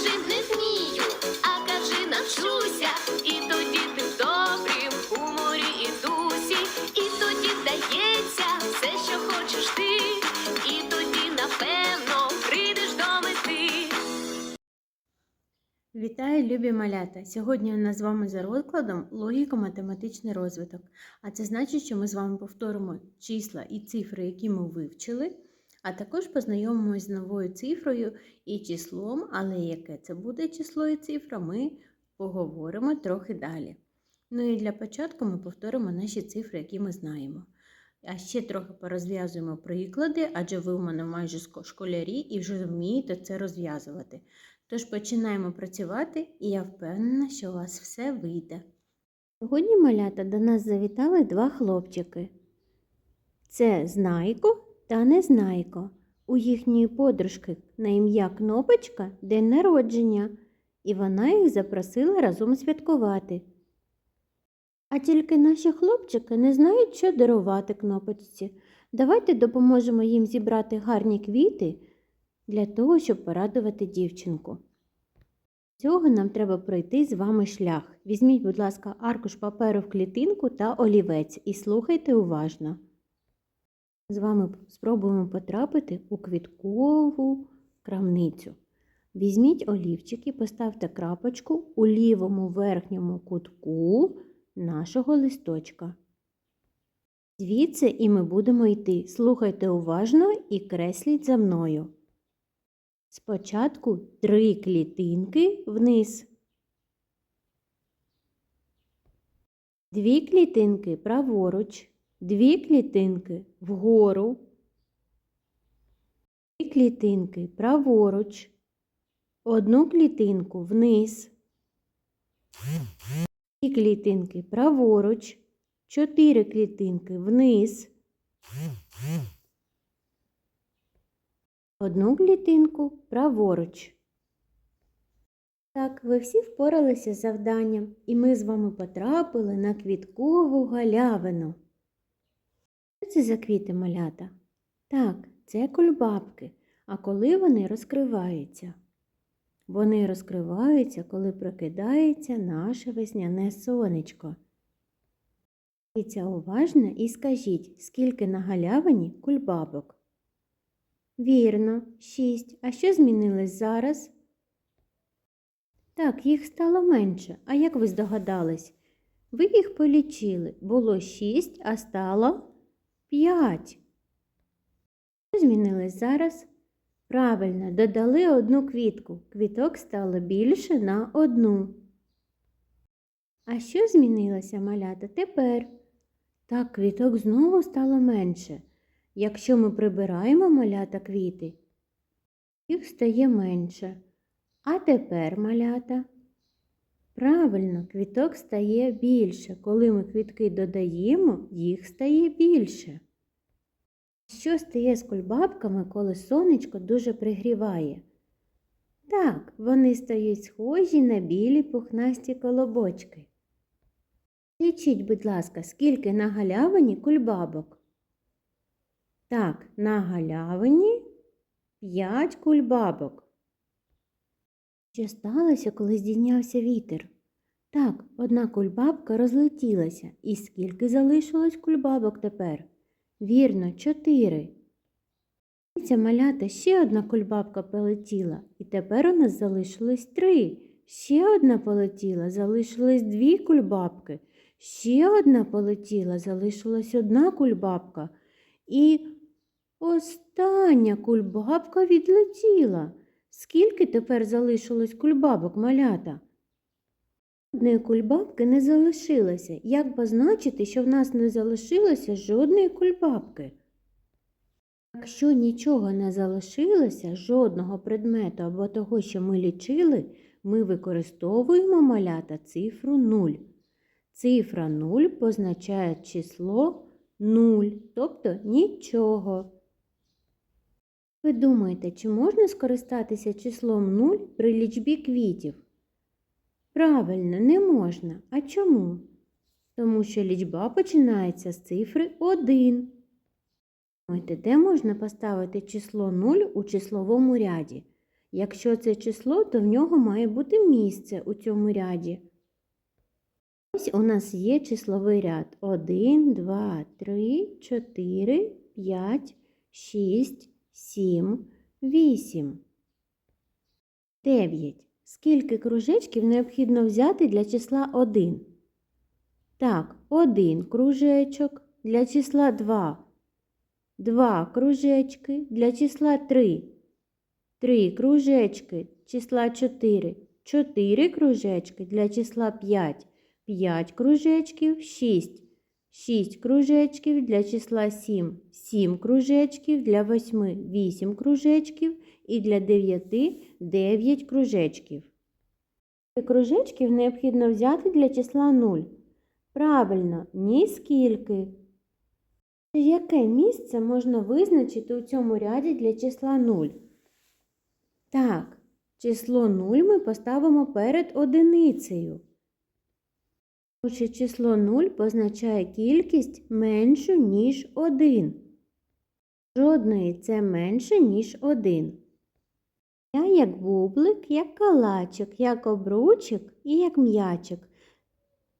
кажи не вмію, а кажи навчуся. І тоді ти в добрім гуморі і дусі, і тоді вдається все, що хочеш ти, і тоді, напевно, прийдеш до мети. Вітаю, любі малята! Сьогодні у нас з вами за розкладом логіко-математичний розвиток. А це значить, що ми з вами повторимо числа і цифри, які ми вивчили, а також познайомимося з новою цифрою і числом, але яке це буде число і цифра, ми поговоримо трохи далі. Ну і для початку ми повторимо наші цифри, які ми знаємо. А ще трохи порозв'язуємо приклади, адже ви у мене майже школярі і вже вмієте це розв'язувати. Тож починаємо працювати, і я впевнена, що у вас все вийде. Сьогодні малята до нас завітали два хлопчики. Це Знайко та Незнайко. У їхньої подружки на ім'я Кнопочка день народження, і вона їх запросила разом святкувати. А тільки наші хлопчики не знають, що дарувати кнопочці. Давайте допоможемо їм зібрати гарні квіти для того, щоб порадувати дівчинку. Цього нам треба пройти з вами шлях. Візьміть, будь ласка, аркуш паперу в клітинку та олівець і слухайте уважно. З вами спробуємо потрапити у квіткову крамницю. Візьміть олівчик і поставте крапочку у лівому верхньому кутку нашого листочка. Звідси і ми будемо йти. Слухайте уважно і кресліть за мною. Спочатку три клітинки вниз. Дві клітинки праворуч, дві клітинки вгору, дві клітинки праворуч, одну клітинку вниз, дві клітинки праворуч, чотири клітинки вниз. Одну клітинку праворуч. Так, ви всі впоралися з завданням, і ми з вами потрапили на квіткову галявину. Це за квіти малята? Так, це кульбабки. А коли вони розкриваються? Вони розкриваються, коли прокидається наше весняне сонечко. Дивіться уважно і скажіть, скільки на галявині кульбабок. Вірно, шість. А що змінилось зараз? Так, їх стало менше. А як ви здогадались? Ви їх полічили. Було шість, а стало п'ять. Що змінилось зараз? Правильно, додали одну квітку. Квіток стало більше на одну. А що змінилося, малята, тепер? Так, квіток знову стало менше. Якщо ми прибираємо малята квіти, їх стає менше. А тепер малята. Правильно, квіток стає більше. Коли ми квітки додаємо, їх стає більше. Що стає з кульбабками, коли сонечко дуже пригріває? Так, вони стають схожі на білі пухнасті колобочки. Лічіть, будь ласка, скільки на галявині кульбабок. Так, на галявині п'ять кульбабок. Що сталося, коли здійнявся вітер? Так, одна кульбабка розлетілася. І скільки залишилось кульбабок тепер? Вірно, чотири. Ця малята ще одна кульбабка полетіла, і тепер у нас залишилось три. Ще одна полетіла, залишилось дві кульбабки. Ще одна полетіла, залишилась одна кульбабка. І остання кульбабка відлетіла. Скільки тепер залишилось кульбабок малята? Жодної кульбабки не залишилося. Як позначити, що в нас не залишилося жодної кульбабки? Якщо нічого не залишилося, жодного предмету або того, що ми лічили, ми використовуємо малята цифру 0. Цифра 0 позначає число 0, тобто нічого. Ви думаєте, чи можна скористатися числом 0 при лічбі квітів? Правильно, не можна. А чому? Тому що лічба починається з цифри 1. Думаєте, де можна поставити число 0 у числовому ряді? Якщо це число, то в нього має бути місце у цьому ряді. Ось у нас є числовий ряд 1, 2, 3, 4, 5, 6, 7, 8. 9. Скільки кружечків необхідно взяти для числа 1? Так, 1 кружечок для числа 2. 2 кружечки для числа 3. 3 кружечки числа 4. 4 кружечки для числа 5. 5 кружечків 6. 6 кружечків для числа 7. 7 кружечків для 8. 8 кружечків і для 9 9 кружечків. Кружечків необхідно взяти для числа 0. Правильно, ні скільки. Яке місце можна визначити у цьому ряді для числа 0? Так, число 0 ми поставимо перед одиницею. Отже, число 0 позначає кількість меншу, ніж 1. Жодної це менше, ніж 1. Я як бублик, як калачик, як обручик і як м'ячик.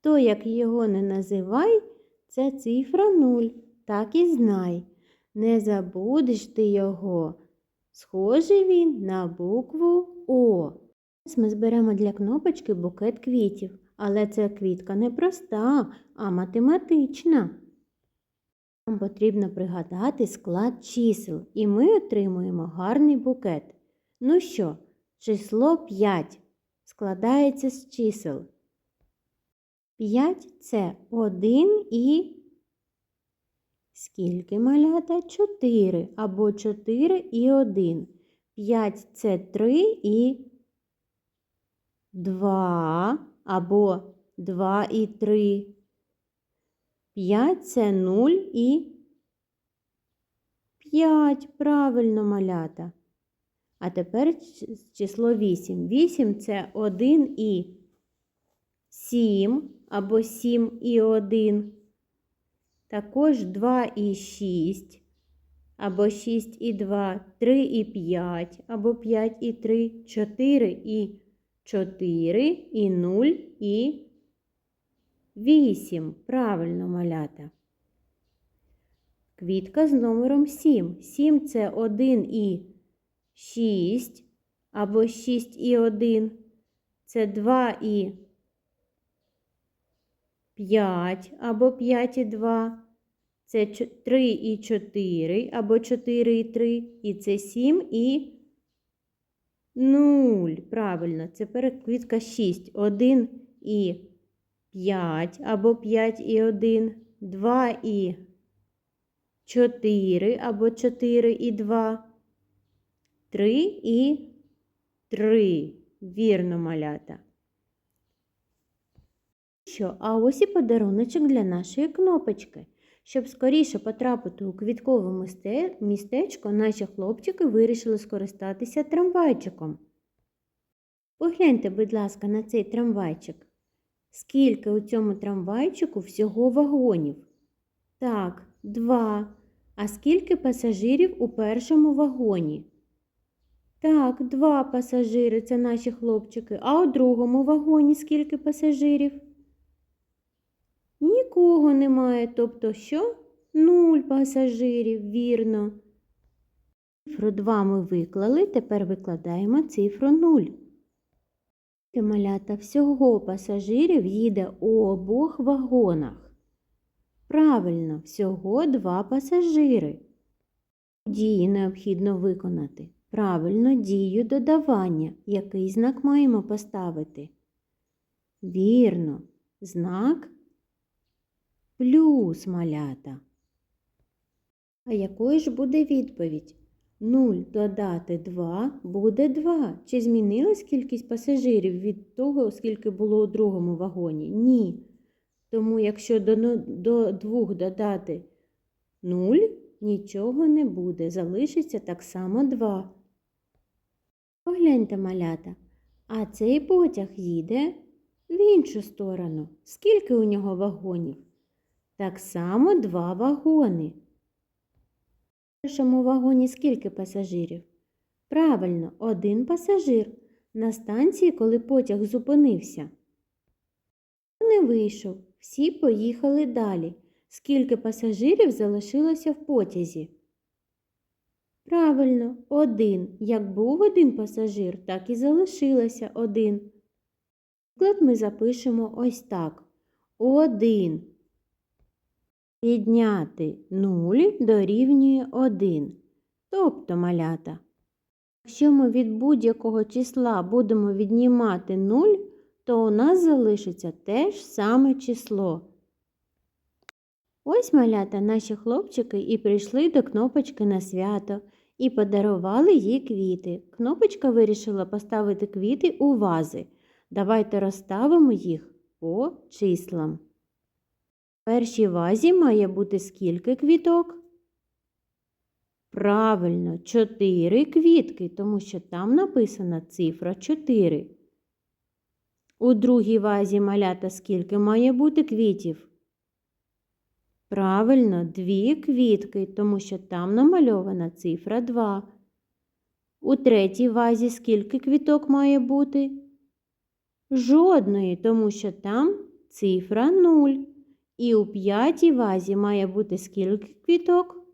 То, як його не називай, це цифра 0, так і знай. Не забудеш ти його. Схожий він на букву О. Зараз ми зберемо для кнопочки букет квітів, але ця квітка не проста, а математична. Нам потрібно пригадати склад чисел, і ми отримуємо гарний букет. Ну що, число 5 складається з чисел. 5 це 1 і скільки малята? 4 або 4 і 1. 5 це 3 і 2 або 2 і 3. 5 це 0 і 5. Правильно малята. А тепер число 8. 8 це 1 і 7 або 7 і 1. Також 2 і 6 або 6 і 2, 3 і 5 або 5 і 3, 4 і 4 і 0 і 8. Правильно малята. Квітка з номером 7. 7 це 1 і 6 або 6 і 1. Це 2 і 5 або 5 і 2. Це 3 і 4 або 4 і 3. І це 7 і 0. Правильно, це переквітка 6. 1 і 5 або 5 і 1. 2 і 4 або 4 і 2. 3 і 3. Вірно, малята. Що, а ось і подаруночок для нашої кнопочки. Щоб скоріше потрапити у квіткове містечко, наші хлопчики вирішили скористатися трамвайчиком. Погляньте, будь ласка, на цей трамвайчик. Скільки у цьому трамвайчику всього вагонів? Так, два. А скільки пасажирів у першому вагоні? Так, два пасажири це наші хлопчики. А у другому вагоні скільки пасажирів? Нікого немає. Тобто що? Нуль пасажирів, вірно. Цифру 2 ми виклали, тепер викладаємо цифру 0. Ти, Малята, всього пасажирів їде у обох вагонах. Правильно, всього два пасажири. Дії необхідно виконати. Правильно дію додавання. Який знак маємо поставити? Вірно, знак плюс малята. А якою ж буде відповідь? 0 додати 2 буде 2. Чи змінилась кількість пасажирів від того, скільки було у другому вагоні? Ні. Тому якщо до, ну- до 2 додати 0, нічого не буде. Залишиться так само 2. Погляньте, малята. А цей потяг їде в іншу сторону. Скільки у нього вагонів? Так само два вагони. В першому вагоні скільки пасажирів? Правильно, один пасажир на станції, коли потяг зупинився. Не вийшов, всі поїхали далі. Скільки пасажирів залишилося в потязі? Правильно, один. Як був один пасажир, так і залишилося один. Приклад ми запишемо ось так. Один. Підняти 0 дорівнює 1. Тобто малята. Якщо ми від будь-якого числа будемо віднімати 0, то у нас залишиться те ж саме число. Ось малята наші хлопчики і прийшли до кнопочки на свято і подарували їй квіти. Кнопочка вирішила поставити квіти у вази. Давайте розставимо їх по числам. Першій вазі має бути скільки квіток? Правильно, 4 квітки, тому що там написана цифра 4. У другій вазі малята скільки має бути квітів? Правильно, дві квітки, тому що там намальована цифра 2. У третій вазі скільки квіток має бути? Жодної, тому що там цифра 0. І у п'ятій вазі має бути скільки квіток?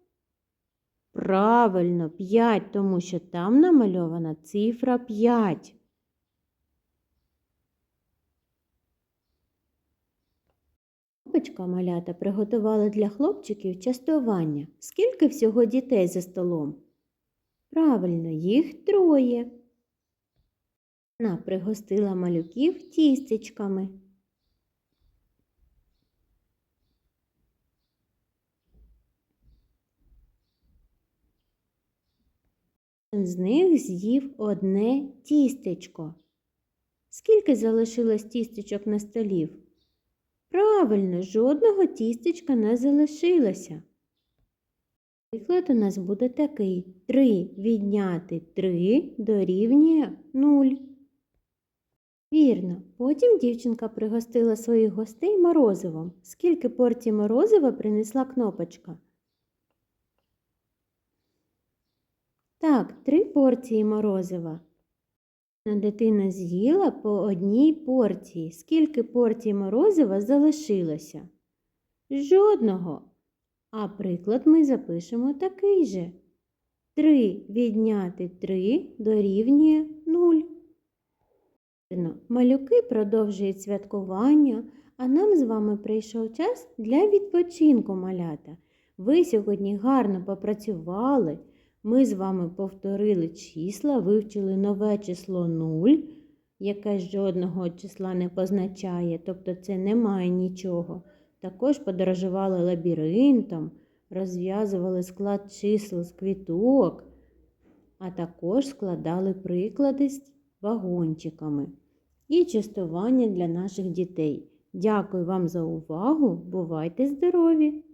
Правильно, 5, тому що там намальована цифра 5. Кнопочка малята приготувала для хлопчиків частування. Скільки всього дітей за столом? Правильно, їх троє. Вона пригостила малюків тістечками. З них з'їв одне тістечко. Скільки залишилось тістечок на столів? Правильно, жодного тістечка не залишилося. Приклад у нас буде такий: 3 відняти 3 дорівнює 0. Вірно. Потім дівчинка пригостила своїх гостей морозивом. Скільки порцій морозива принесла кнопочка? Так, три порції морозива. Дитина з'їла по одній порції. Скільки порцій морозива залишилося? Жодного. А приклад ми запишемо такий же. 3 відняти 3 дорівнює 0. Малюки продовжують святкування, а нам з вами прийшов час для відпочинку малята. Ви сьогодні гарно попрацювали. Ми з вами повторили числа, вивчили нове число 0, яке жодного числа не позначає, тобто це немає нічого. Також подорожували лабіринтом, розв'язували склад чисел з квіток, а також складали приклади з вагончиками і частування для наших дітей. Дякую вам за увагу! Бувайте здорові!